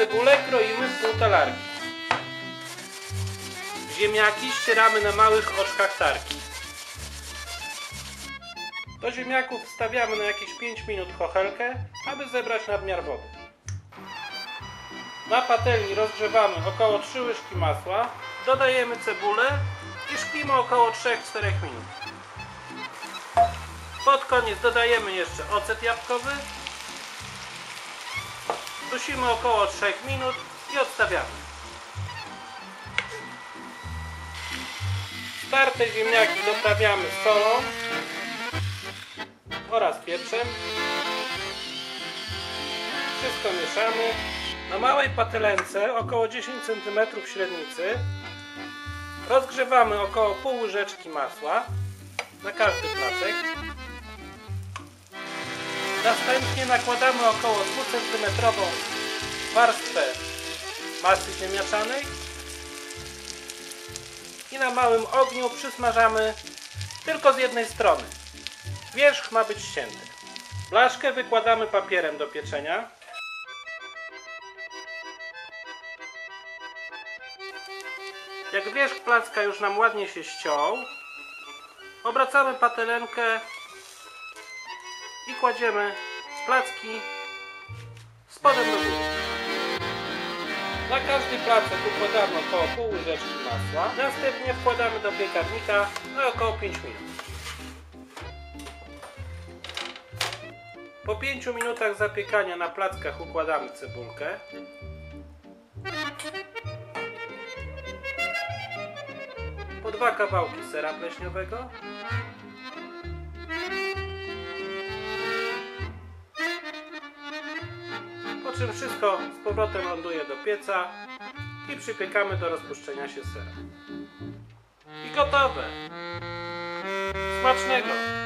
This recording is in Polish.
Cebulę kroimy w pół talarki. Ziemniaki ścieramy na małych oczkach tarki. Do ziemniaków wstawiamy na jakieś 5 minut chochelkę, aby zebrać nadmiar wody. Na patelni rozgrzewamy około 3 łyżki masła, dodajemy cebulę i szklimy około 3-4 minut. Pod koniec dodajemy jeszcze ocet jabłkowy. Dusimy około 3 minut i odstawiamy. Starte ziemniaki doprawiamy solą oraz pieprzem. Wszystko mieszamy. Na małej patelence około 10 cm średnicy rozgrzewamy około pół łyżeczki masła na każdy placek. Następnie nakładamy około 2 cm warstwę masy ziemniaczanej i na małym ogniu przysmażamy tylko z jednej strony. Wierzch ma być ścięty. Blaszkę wykładamy papierem do pieczenia. Jak wierzch placka już nam ładnie się ściął, obracamy patelenkę i kładziemy z placki spodem do góry. Na każdy placek układamy około pół łyżeczki masła. Następnie wkładamy do piekarnika na około 5 minut. Po 5 minutach zapiekania na plackach układamy cebulkę. Po dwa kawałki sera pleśniowego. Czym wszystko z powrotem ląduje do pieca i przypiekamy do rozpuszczenia się sera. I gotowe! Smacznego!